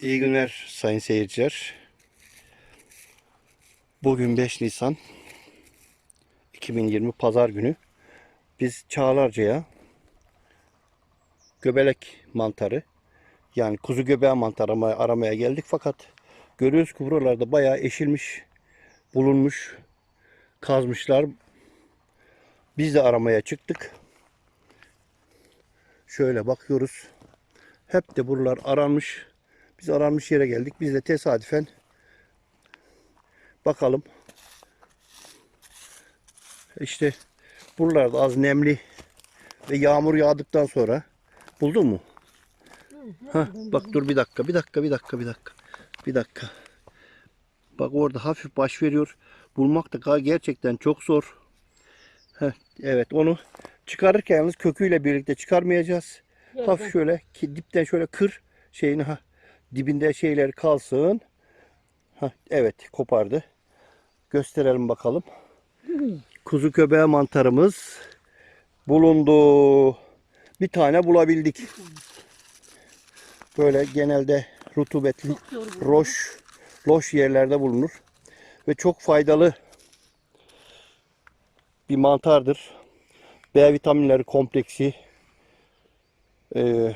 İyi günler sayın seyirciler. Bugün 5 Nisan 2020 Pazar günü. Biz Çağlarca'ya göbelek mantarı yani kuzu göbeği mantarı aramaya, geldik fakat görüyoruz ki buralarda bayağı eşilmiş, bulunmuş, kazmışlar. Biz de aramaya çıktık. Şöyle bakıyoruz. Hep de buralar aranmış. Biz aranmış yere geldik. Biz de tesadüfen bakalım. İşte buralarda az nemli ve yağmur yağdıktan sonra buldun mu? Ha, bak dur bir dakika, bir dakika, bir dakika, bir dakika. Bir dakika. Bak orada hafif baş veriyor. Bulmak da gerçekten çok zor. Heh, evet onu çıkarırken yalnız köküyle birlikte çıkarmayacağız. Hafif şöyle dipten şöyle kır şeyini ha dibinde şeyler kalsın. Ha evet kopardı. Gösterelim bakalım. Kuzu köbeği mantarımız bulundu. Bir tane bulabildik. Böyle genelde rutubetli, roş, loş yerlerde bulunur. Ve çok faydalı bir mantardır. B vitaminleri kompleksi e,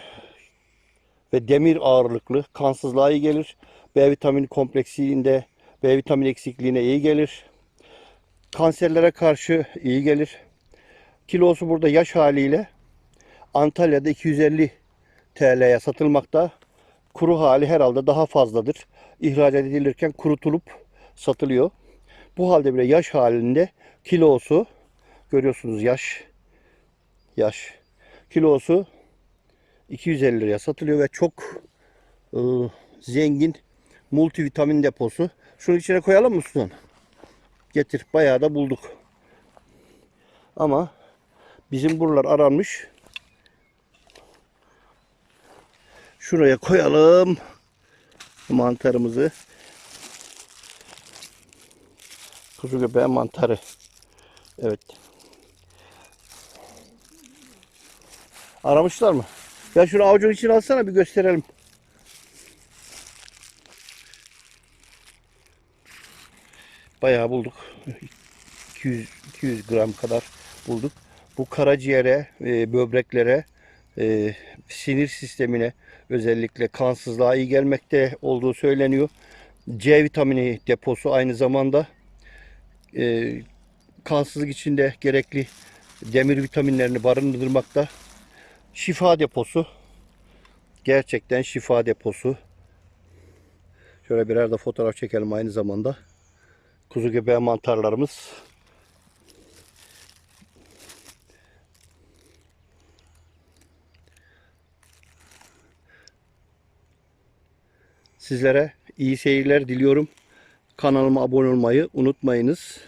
ve demir ağırlıklı kansızlığa iyi gelir. B vitamini kompleksiğinde B vitamini eksikliğine iyi gelir. Kanserlere karşı iyi gelir. Kilosu burada yaş haliyle Antalya'da 250 TL'ye satılmakta. Kuru hali herhalde daha fazladır. İhracat edilirken kurutulup satılıyor. Bu halde bile yaş halinde kilosu görüyorsunuz yaş yaş kilosu 250 liraya satılıyor ve çok e, zengin multivitamin deposu. Şunun içine koyalım mı Sultan? Getir. Bayağı da bulduk. Ama bizim buralar aranmış. Şuraya koyalım mantarımızı. Kuzu göbeği mantarı. Evet. Aramışlar mı? Ya şunu avucun içine alsana bir gösterelim. Bayağı bulduk. 200 200 gram kadar bulduk. Bu karaciğere, e, böbreklere, e, sinir sistemine özellikle kansızlığa iyi gelmekte olduğu söyleniyor. C vitamini deposu aynı zamanda e, kansızlık içinde gerekli demir vitaminlerini barındırmakta. Şifa deposu. Gerçekten şifa deposu. Şöyle birer de fotoğraf çekelim aynı zamanda. Kuzu göbeği mantarlarımız. Sizlere iyi seyirler diliyorum. Kanalıma abone olmayı unutmayınız.